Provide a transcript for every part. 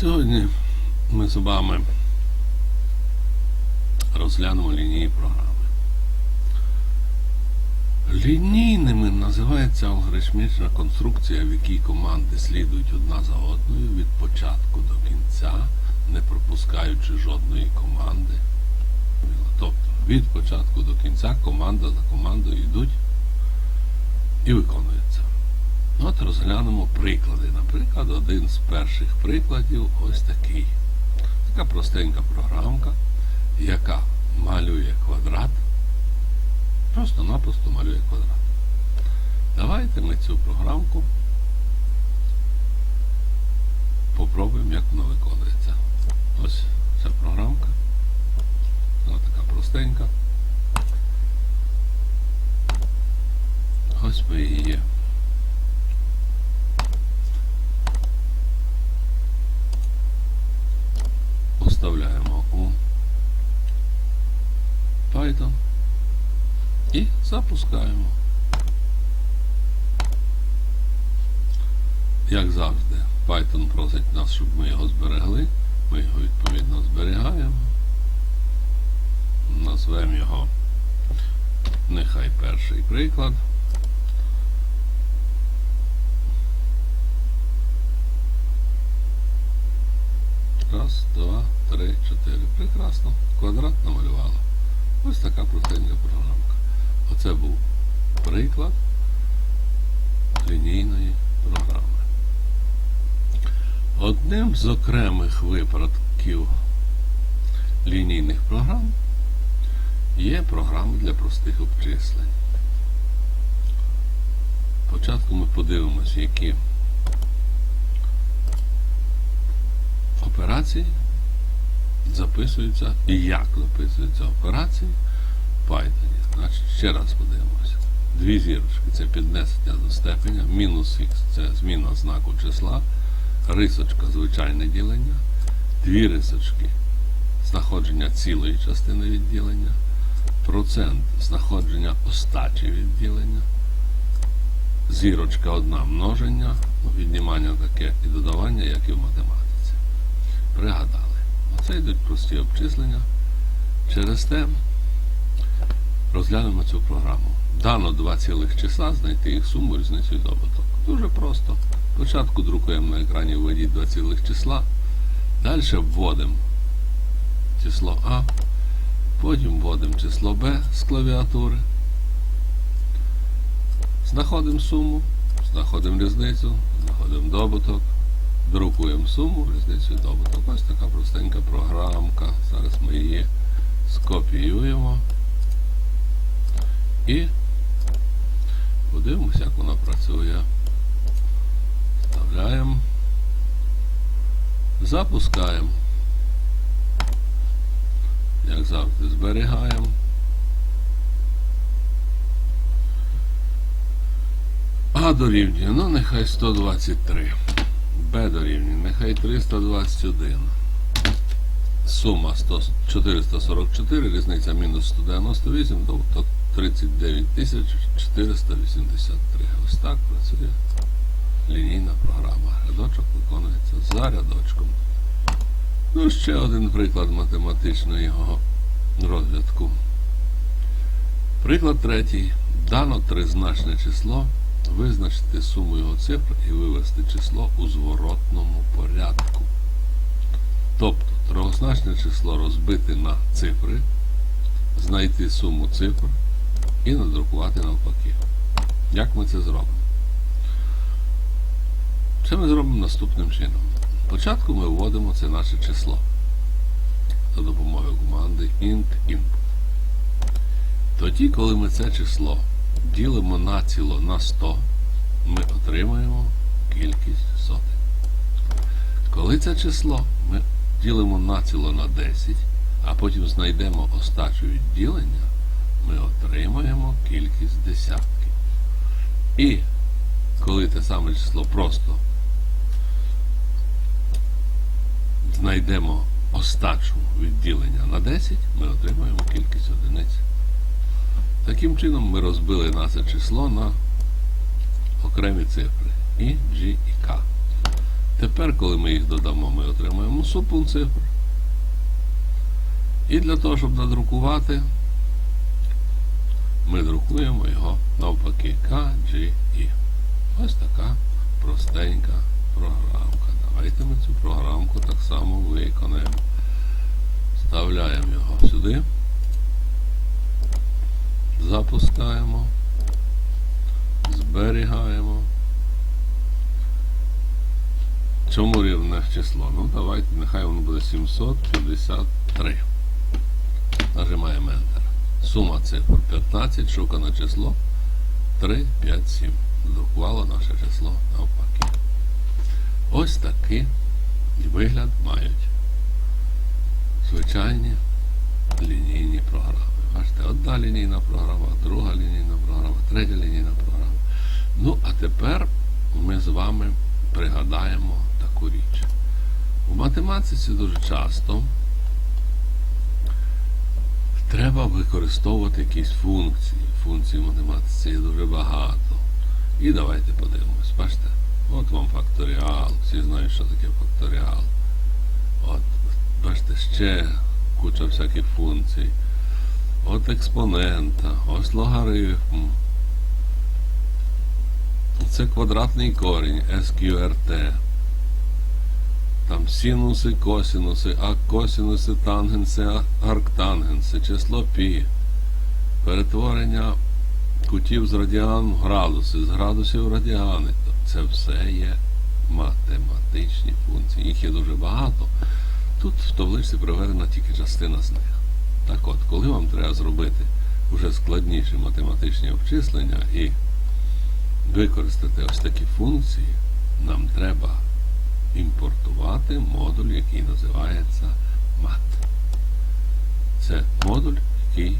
Сьогодні ми з вами розглянемо лінії програми. Лінійними називається алгоритмічна конструкція, в якій команди слідують одна за одною від початку до кінця, не пропускаючи жодної команди. Тобто від початку до кінця команда за командою йдуть і виконуються. От розглянемо приклади. Наприклад, один з перших прикладів ось такий. Така простенька програмка, яка малює квадрат. Просто-напросто малює квадрат. Давайте ми цю програмку попробуємо, як вона виконується. Ось ця програмка. Вона така простенька. Ось ми її. Вставляємо у Python і запускаємо. Як завжди, Python просить нас, щоб ми його зберегли. Ми його відповідно зберігаємо. Назвемо його нехай перший приклад. Раз, два, три, чотири. Прекрасно. Квадрат намалювала. Ось така простенька програмка. Оце був приклад лінійної програми. Одним з окремих випадків лінійних програм є програми для простих обчислень. Спочатку ми подивимося, які операції записуються і як записуються операції в Python. Значить, ще раз подивимося. Дві зірочки це піднесення до степеня, мінус х це зміна знаку числа, рисочка звичайне ділення, дві рисочки знаходження цілої частини відділення, процент знаходження остачі відділення, зірочка одна множення, віднімання таке і додавання, як і в математиці. Пригадали. Оце йдуть прості обчислення. Через те розглянемо цю програму. Дано два цілих числа, знайти їх суму, різницю і добуток. Дуже просто. Спочатку друкуємо на екрані введіть два цілих числа. Далі вводимо число А, потім вводимо число Б з клавіатури. Знаходимо суму, знаходимо різницю, знаходимо добуток, друкуємо суму, різницю і добуток. Ось така простенька програмка. Зараз ми її скопіюємо і подивимося, як вона працює. Вставляємо, запускаємо. Як завжди, зберігаємо. А дорівнює, ну нехай 123. Б дорівнює, нехай 321. Сума 100, 444, різниця мінус 198, тобто 39 483. Ось так працює лінійна програма. Рядочок виконується за рядочком. Ну, ще один приклад математичного розвитку. Приклад третій. Дано тризначне число. Визначити суму його цифр і вивести число у зворотному порядку. Тобто трьохзначне число розбити на цифри, знайти суму цифр і надрукувати навпаки. Як ми це зробимо? Це ми зробимо наступним чином. Спочатку ми вводимо це наше число за допомогою команди int input. Тоді, коли ми це число ділимо націло на 100, ми отримаємо кількість сотень. Коли це число ми ділимо націло на 10, а потім знайдемо остачу відділення, десятків. І коли те саме число просто знайдемо остачу відділення на 10, ми отримаємо кількість одиниць. Таким чином ми розбили наше число на окремі цифри І, G і K. Тепер, коли ми їх додамо, ми отримаємо супун цифр. І для того, щоб надрукувати, ми друкуємо його навпаки KGE. Ось така простенька програмка. Давайте ми цю програмку так само виконаємо. Вставляємо його сюди. Запускаємо. Зберігаємо. Чому рівне число? Ну давайте, нехай воно буде 753. Нажимаємо Enter. Сума цифр 15, шукане число 3, 5, 7. Друкувало наше число навпаки. Ось такий вигляд мають звичайні лінійні програми. Бачите, одна лінійна програма, друга лінійна програма, третя лінійна програма. Ну, а тепер ми з вами пригадаємо таку річ. У математиці дуже часто треба використовувати якісь функції. Функцій математиці дуже багато. І давайте подивимось. Бачите? От вам факторіал. Всі знають, що таке факторіал. От, бачите, ще куча всяких функцій. От експонента, ось логарифм. Це квадратний корінь SQRT. Там синуси, косінуси, а косінуси, тангенси, арктангенси, число пі. Перетворення кутів з радіан в градуси, з градусів в радіани. Це все є математичні функції. Їх є дуже багато. Тут в табличці приведена тільки частина з них. Так от, коли вам треба зробити вже складніші математичні обчислення і використати ось такі функції, нам треба імпортувати модуль, який називається MAT. Це модуль, який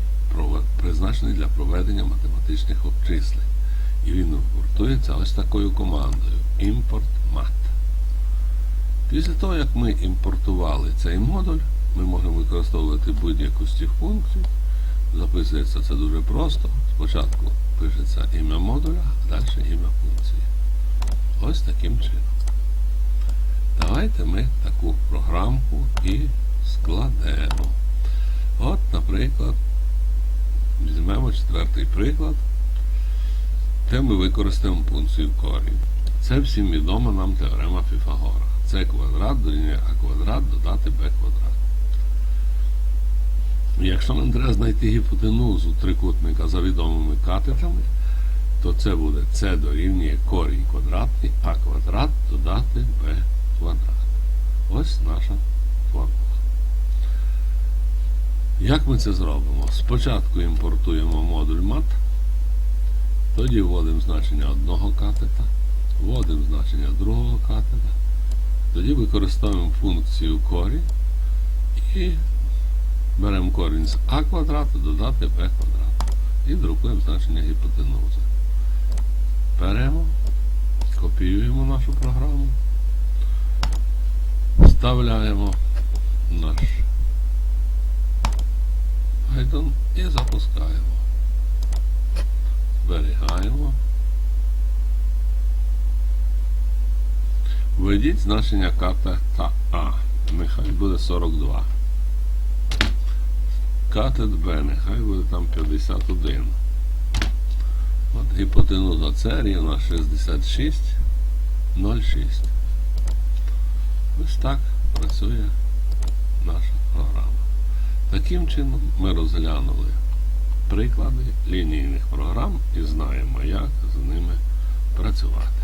призначений для проведення математичних обчислень. І він імпортується ось такою командою import mat. Після того, як ми імпортували цей модуль, ми можемо використовувати будь-яку з цих функцій. Записується це дуже просто. Спочатку пишеться ім'я модуля, а далі ім'я функції. Ось таким чином. Давайте ми таку програмку і складемо. От, наприклад, візьмемо четвертий приклад, де ми використаємо функцію корінь. Це всім відома нам теорема Піфагора. Це квадрат дорівнює А квадрат додати Б квадрат. Якщо нам треба знайти гіпотенузу трикутника за відомими катетами, то це буде С дорівнює корінь квадратний, А квадрат додати Б квадрат. Ось наша формула. Як ми це зробимо? Спочатку імпортуємо модуль мат, тоді вводимо значення одного катета, вводимо значення другого катета, тоді використовуємо функцію корінь і беремо корінь з А квадрату додати Б квадрат. І друкуємо значення гіпотенузи. Беремо, копіюємо нашу програму, вставляємо наш Python і запускаємо. Зберігаємо. Введіть значення катета А. Нехай буде 42. Катет Б, нехай буде там 51. От гіпотенуза С рівна 66,06. Ось так працює наша програма. Таким чином ми розглянули приклади лінійних програм і знаємо, як з ними працювати.